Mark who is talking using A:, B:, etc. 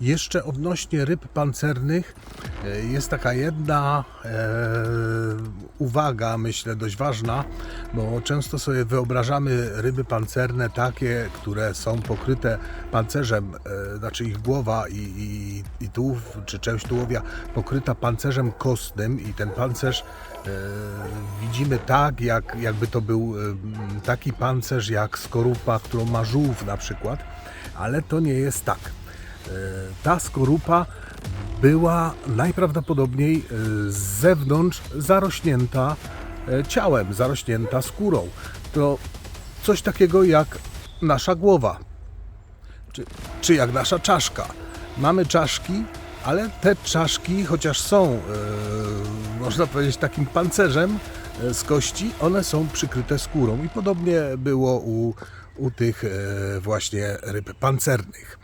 A: Jeszcze odnośnie ryb pancernych e, jest taka jedna e, uwaga, myślę, dość ważna, bo często sobie wyobrażamy ryby pancerne takie, które są pokryte pancerzem, e, znaczy ich głowa i, i, i tułów, czy część tułowia pokryta pancerzem kostnym i ten pancerz e, widzimy tak, jak, jakby to był e, taki pancerz jak skorupa, którą ma żółw na przykład, ale to nie jest tak. E, Ta skorupa była najprawdopodobniej e, z zewnątrz zarośnięta e, ciałem, zarośnięta skórą. To coś takiego jak nasza głowa, czy, czy jak nasza czaszka. Mamy czaszki, ale te czaszki, chociaż są, można powiedzieć, takim pancerzem z kości, one są przykryte skórą. I podobnie było u, u tych właśnie ryb pancernych.